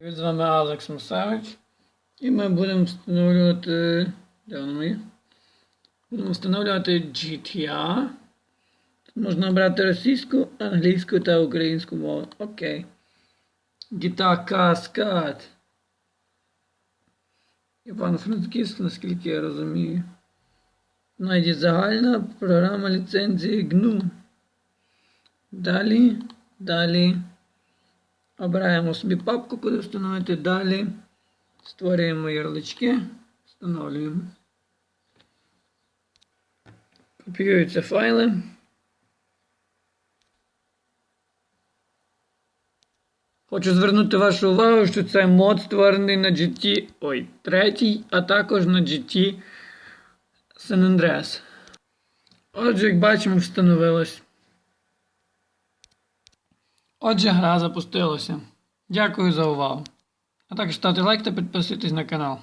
З вами Алекс Мусевич. І ми будемо встановлювати. Де воно моє? Будемо встановлювати GTA. Можна обрати російську, англійську та українську мову. Окей. GTA Каскад. Івано-Франківськ, наскільки я розумію. Знайдіть загальна програма ліцензії GNU. Далі, далі. Обираємо собі папку, куди встановити. Далі створюємо ярлички, встановлюємо. Копіюються файли. Хочу звернути вашу увагу, що це мод створений на GT ой, 3, а також на GT San Andreas. Отже, як бачимо, встановилось. Отже, гра запустилася. Дякую за увагу. А також ставте лайк та підписуйтесь на канал.